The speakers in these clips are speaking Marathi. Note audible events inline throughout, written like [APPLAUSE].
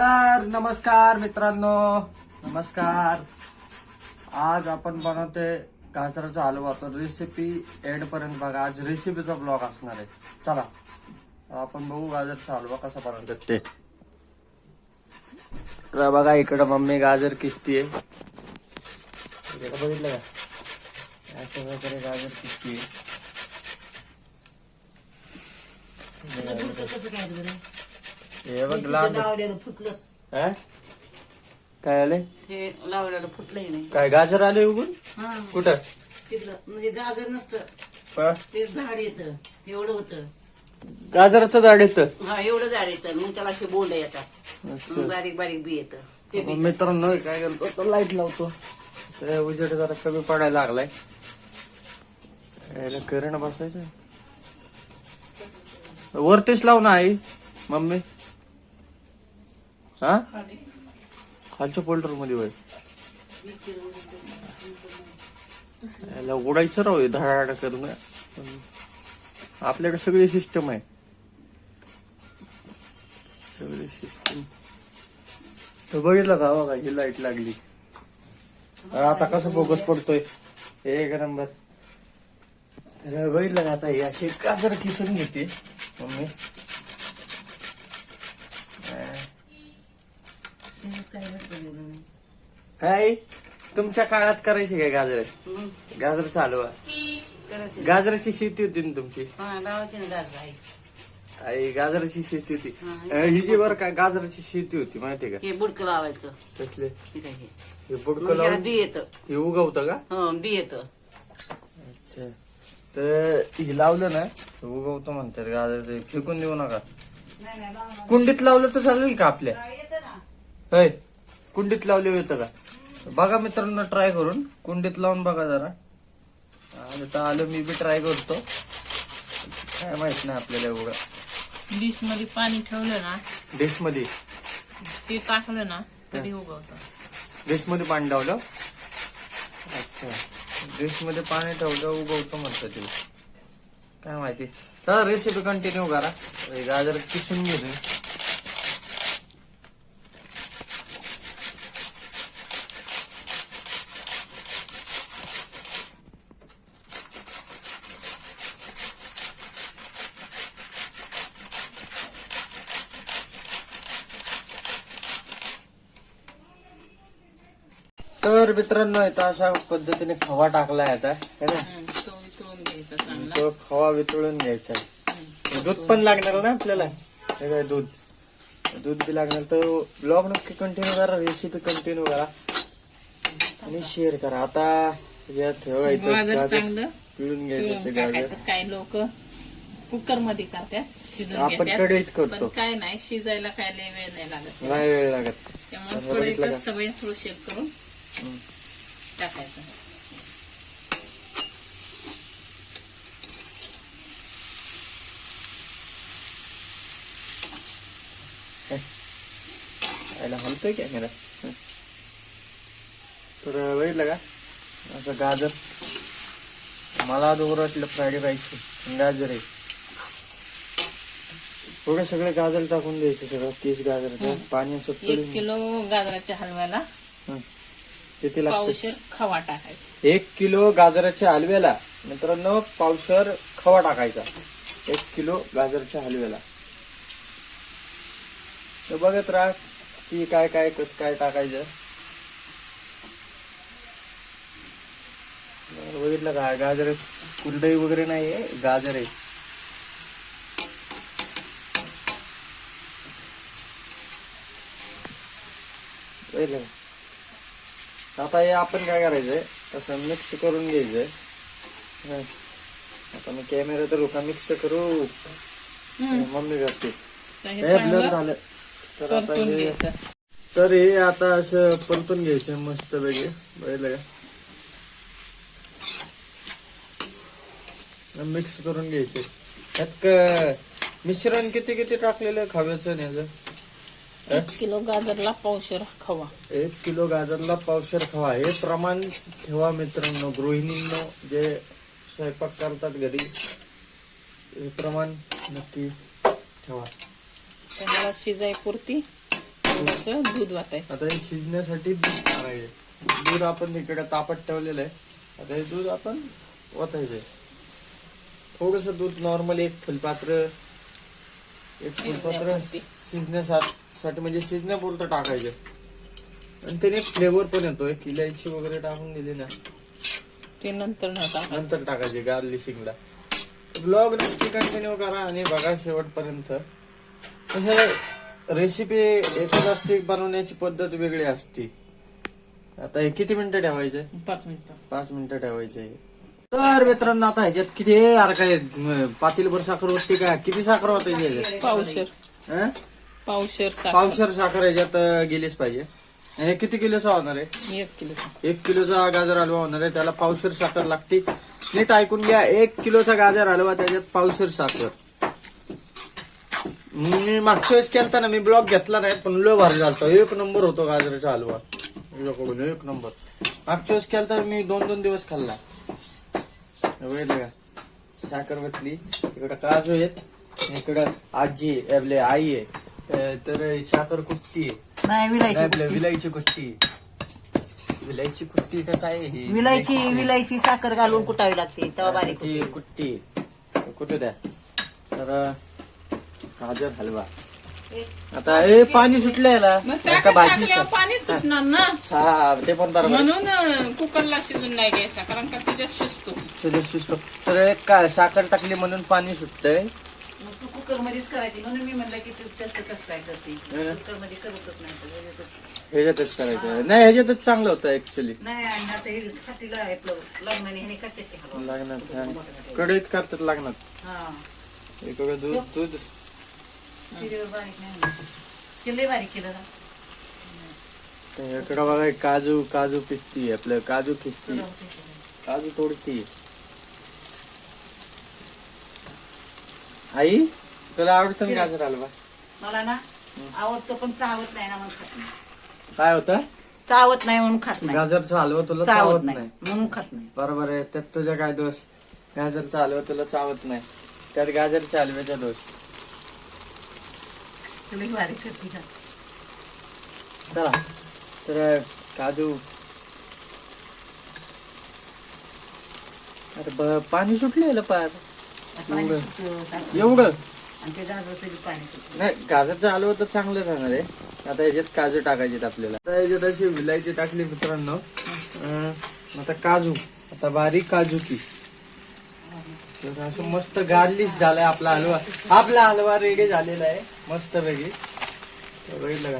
तर नमस्कार मित्रांनो. नमस्कार. आज आपण बनवते गाजराचा हलवा तर रेसिपी एंड पर्यंत बघा. आज रेसिपीचा ब्लॉग असणार आहे. चला. आपण बघू गाजरचा हलवा कसा बनवतात ते. तर बघा इकडं मम्मी गाजर किसतीये. इकडं बघितलं का? अशा प्रकारे गाजर किसतीये. हे बघ लांब. लावलेलं फुटलं. हा? काय आले हे लावलेलं फुटलंही नाही. काय गाजर आले उगून? हा. कुठं? तिथलं म्हणजे गाजर नसतं? ते झाड येतं एवढं होतं. गाजराचं झाड येतं? हा एवढं झाड येतं. मग त्याला असे बोंड येतात. मग बारीक बारीक बी येतं. ते बी मित्रांनो काय करतो तो लाइट लावतो. ते उजेड जरा कमी पडायला लागलाय. याला करेना बसायचं. वरतीच लाव ना आई मम्मी. हा? खालच्या फोल्डरमध्ये वय याला उडायचं राहू धडाड करून. आपल्याकडे सगळी सिस्टम आहे. सगळी सिस्टम तो बघितलं का बघा ही लाइट लागली. आता कसं फोकस पडतोय? एक नंबर तर बघितलं का आता ही अशी गाजर किसून घेते मम्मी. काय तुमच्या काळात करायची काय गाजर? गाजर चालवा करायचं गाजराची शेती होती ना तुमची? हा आहे आई गाजराची शेती होती. हा. ही जी बर काय गाजराची शेती होती माहितीये का? हे बुडकं लावायचं. आहे हे. हे? बुडकं त्याला लावून बी येतं. हे उगवतं का? हा बी येतं. अच्छा. तर हे लावलं ना हे उगवतं म्हणतात गाजर ते फेकून देऊ नका. नाही नाही लावा कुंडीत लावलं तर चालेल का आपल्या? होय कुंडीत लावले होतं का? बघा मित्रांनो ट्राय करून. कुंडीत लावून बघा जरा. आता आलं मी बी ट्राय करतो. काय माहीत नाही आपल्याला एवढं. डिशमध्ये पाणी ठेवलं ना डिशमध्ये ते टाकलं ना तरी उगवतं. डिशमध्ये पाणी लावलं? अच्छा. डिशमध्ये पाणी ठेवलं उगवतं म्हणतं ते. काय माहिती. तर रेसिपी कंटिन्यू करा. गाजर किसून घेतो तर मित्रांनो इथं अशा पद्धतीने खवा टाकलाय आता है ना? तो वितळून घ्यायचा चांगला. तो खवा वितळून घ्यायचा आहे. दूध पण लागणार ना आपल्याला? हे काय दूध? दूध बी लागणार. तर ब्लॉग नक्की कंटिन्यू करा रेसिपी कंटिन्यू करा. आणि शेअर करा. आता यात ठेवा इथं गाजर गाजर चांगलं. पिळून घ्यायचं ते पिळून गाजर. टाकायचं. काय लोक कुकरमध्ये करतात शिजून आपण घेतात. कढईत पण करतो काय नाही शिजायला काय लय वेळ नाही लागत. नाही वेळ लागत. त्यामुळे? कढईतच सगळे थोडं शेक करून. टाकायचं. यायला हलतोय कॅमेरा तर बघितलं का? असं गाजर. मला दोघं वाटलं फ्राईड राईस गाजर आहे. थोडं सगळे गाजर टाकून द्यायचे सगळं. तीस गाजर पाणी असं एक किलो गाजराच्या हलव्याला. किती लागतं. पावशेर खवा टाकायचा. एक किलो गाजराच्या हलव्याला मित्रांनो पावसर खवा टाकायचा. एक किलो गाजरच्या हलव्याला. तर बघत राहा की काय काय कस काय टाकायचं. बरं, बघितलं का? गाजर कुरडई वगैरे नाही आहे गाजर आहे. बघितलं का? आता हे आपण काय करायचंय? असं मिक्स करून घ्यायचंय. आता मी कॅमेरा तर होता मिक्स करू. मम्मी करते. हे ब्लर झालं. तर आता हे तर हे आता असं परतून घ्यायचं मस्त पैकी बघितलं का? मिक्स करून घ्यायचे त्यात मिश्रण किती किती टाकलेलं खाव्याचं न्याचं एक किलो गाजरला पावशेर खवा. एक किलो गाजरला पावशेर खवा. हे प्रमाण ठेवा मित्रांनो गृहिणींनो जे स्वयंपाक करतात घरी हे प्रमाण नक्की ठेवा. त्याला शिजाय पुरती थोडंसं दूध वाटायचं. आता हे शिजण्यासाठी दूध टाकायचे दूध आपण इकडे तापत ठेवलेलं आहे. आता हे दूध आपण ओतायचे थोडस दूध नॉर्मल एक फुलपात्र एक फुलपात्र शिजण्यापुरती. शिजण्यासाठी म्हणजे शिजण्यापुरतं टाकायचं. आणि त्याने फ्लेवर पण येतो. एक इलायची वगैरे टाकून दिली ना ते नंतर नंतर टाकायचे गार्लिशिंगला ब्लॉग नक्की कंटिन्यू करा आणि बघा शेवटपर्यंत. रेसिपी एकच असते बनवण्याची पद्धत वेगळी असते. आता हे किती मिनिटं ठेवायचे? पाच मिनिटं. पाच मिनिटं ठेवायचे. तर मित्रांनो आता ह्याच्यात किती? अरे काय पातीलभर साखर होती का? किती साखर होते पावशर. हं? पावशर साखर. पावशर साखर ह्याच्यात अं, गेलीच पाहिजे. आणि हे किती किलोचा होणार आहे? एक किलो एक किलोचा गाजर हलवा होणार आहे. त्याला पावशर साखर लागते. नीट ऐकून घ्या एक किलोचा गाजर हलवा त्याच्यात पावशर साखर. मी मागच्या वेळेस केलता ना मी ब्लॉग घेतला नाही पण लो भारी झालता. एक नंबर होतो गाजराचा हलवा. तुझ्याकडून एक नंबर. मागच्या वेळेस केलता मी दोन दोन दिवस खाल्ला. बघितलं का? साखर बसली इकडं काजू आहेत. आणि इकडं आजी आपले आई आहे. अं, तर साखर कुट्टी आहे. नाही नाही, विलायची आपलं विलायची कुट्टी विलायची कुट्टी का काय आहे ही? विलायची विलायची साखर घालून कुटावी लागते तेव्हा बारीक कुट्टी कुठे द्या? तर गाजर हलवा. आता हे पाणी सुटलं याला. मग एका साखर भाजी टाकल्यावर पाणी सुटणार ना? हा ते पण बरोबर आहे. म्हणून अं, कुकरला शिजून नाही घ्यायचा कारण का त्याच्यात शिजतो. सुधीर सुस्तो. तर एक काय साखर टाकली म्हणून पाणी सुटतंय. मग तू कुकर मध्येच करायची. म्हणून मी म्हणलं की तू तसं कसं काय करते? कुकरमध्ये करतच नाही तर ह्याच्यातच- ह्याच्यातच करायचं. नाही ह्याच्यातच चांगलं होतं ऍक्च्युली नाही आणि आता हे खातीला आपलं लग्नाने ह्याने करतात ते हलवा लागणार हा. कढईत करतात लागणार हा. इकडं दूध दूध. बारीक नाही होणार. ते लय बारीक केलं ना? इकडं बघा हे काजू काजू पिसती आपलं. काजू खिसती. तुला होते सगळं. काजू तोडती. आई तुला आवडतं ना गाजर हलवा? मला ना आवडतो पण चावत नाही ना म्हणून खात नाही. काय होतं? चावत नाही म्हणून खात नाही. गाजरचा हलवा तुला चावत नाही म्हणून खात नाही. बरोबर आहे त्यात तुझ्या काय दोष? गाजरचा हलवा तुला चावत नाही. त्यात गाजरच्या हलव्याचा दोष. तुला ही बारीक करते का? चला तर काजू. अरे ब- पाणी सुटलेलं पार. एवढं. एवढं नाही गाजरचं हलवा तर चांगलं राहणार आहे. आता याच्यात काजू टाकायचे आपल्याला. आता याच्यात अशी विलायची टाकली मित्रांनो आता काजू आता बारीक काजू की. तर असं मस्त गार्लिश झालाय आपला हलवा. आपला हलवा रेडी झालेला आहे. मस्त पैकी. बघितलं का?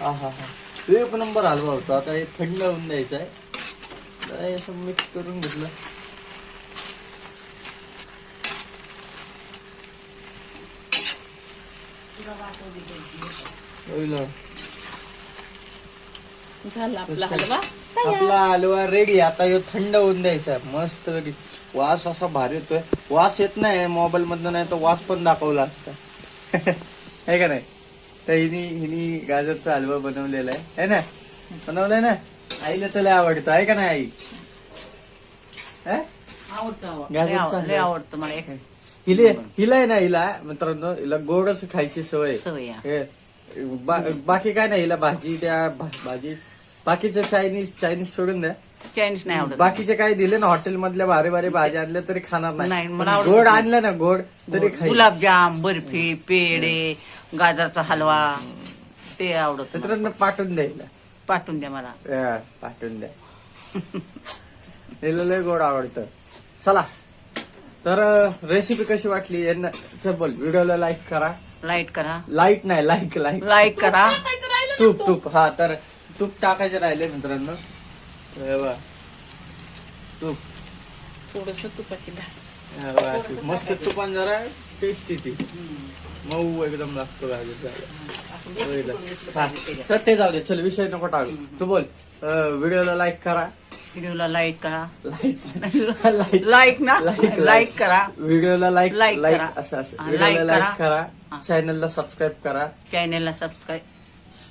हा हा हा. एक नंबर हलवा होता. आता हे थंड होऊन द्यायचं आहे. तर असं मिक्स करून घेतलं. झाला आपला हलवा. आपला हलवा रेडी आता ह्यो थंड होऊन द्यायचा मस्त पैकी वास असा भारी येतोय. वास येत नाही मोबाईल मधनं नाही तर वास पण दाखवला असता आहे का नाही? तर हिनी हिनी गाजरचा हलवा बनवलेला आहे. है ना? बनवलाय ना? आईला तर लय आवडतं. आहे का नाही आई? है? आवडतं. आवडतं मला हिले हिला आहे ना हिला मित्रांनो हिला गोडच खायची सवय. आहे. सवय आहे. हे, बा- बाकी काय नाही हिला भाजी त्या भा- भाजी. बाकीचं चायनीज चायनीज सोडून द्या. चायनीज नाही आवडत. बाकीचे काय दिले ना हॉटेल मधल्या भारी भारी भाज्या आणल्या तरी खाणार नाही, मला आवडत गोड नाही. आणलं ना गोड तरी खाईल. गुलाबजाम बर्फी पेढे गाजरचा हलवा ते आवडत मला. मित्रांनो पाठवून द्यायला पाठवून द्या मला. हा, पाठवून द्या. [LAUGHS] हिला लय गोड आवडतं. चला. तर रेसिपी कशी वाटली? यांना बोल व्हिडिओला लाईक करा. लाइट करा. लाइट नाही लाईक लाईक लाईक करा. तूप तूप. हा तर तूप टाकायचे राहिले मित्रांनो. तर हे बघा. तूप. थोडस तुपाची डाळ. हे बघा. मस्त तुपान जरा टेस्टी ती. मऊ एकदम लागतो गाजर सत्य जाऊ दे. चल विषय नको टाकू तू बोल. व्हिडिओला लाईक करा. व्हिडिओला लाईक करा. लाईक. लाईक. [LAUGHS] ना. लाईक लाईक करा. व्हिडिओला लाईक. लाईक लाईक करा. असं असं हा, व्हिडिओला लाईक लाईक करा. करा. चॅनलला सबस्क्राईब करा. चॅनेलला सबस्क्राईब.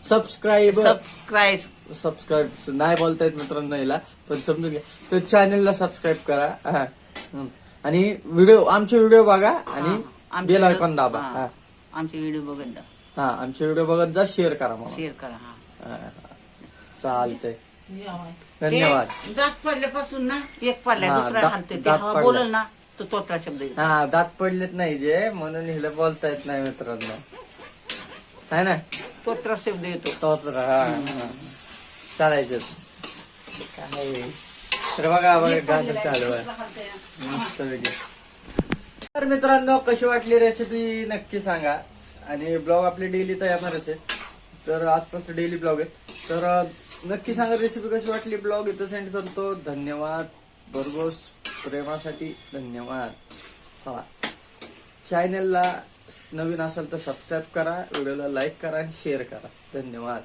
Subscribe subscribe. सबस्क्राईब. नाही बोलता येत मित्रांनो याला पण समजून घ्या. तर चॅनलला सबस्क्राईब करा. हा. आणि व्हिडिओ आमचे व्हिडिओ बघा आणि आमचे बेल video- आयकॉन दाबा. हा. हा. आमचे व्हिडिओ बघत जा. हा आमचे व्हिडिओ बघत जा शेअर करा मला शेअर करा हा. हा, चालतंय. धन्यवाद. ते दात पडल्यापासून ना एक पडलाय हा, दुसरा दात- हालतोय. ते दात हवा पडलाय. बोलल ना तो तोत्रा शब्द येतो हा दात पडलेत नाही जे म्हणून हिला बोलता येत नाही मित्रांनो. है ना? तोत्रा शब्द येतो. तोच रा- हा, हा. चालायचं. काय तर बघा बघा चालू आहे. मस्त तर मित्रांनो कशी वाटली रेसिपी नक्की सांगा. आणि ब्लॉग आपले डेली येणारच आहे. तर आजपासून डेली ब्लॉग आहे. तर नक्की सांगा रेसिपी कशी वाटली? ब्लॉग इथं सेंड करतो. धन्यवाद. भरघोस प्रेमासाठी धन्यवाद. चला. चॅनलला नवीन असेल तर सबस्क्राईब करा. व्हिडिओला लाईक करा आणि शेअर करा. धन्यवाद.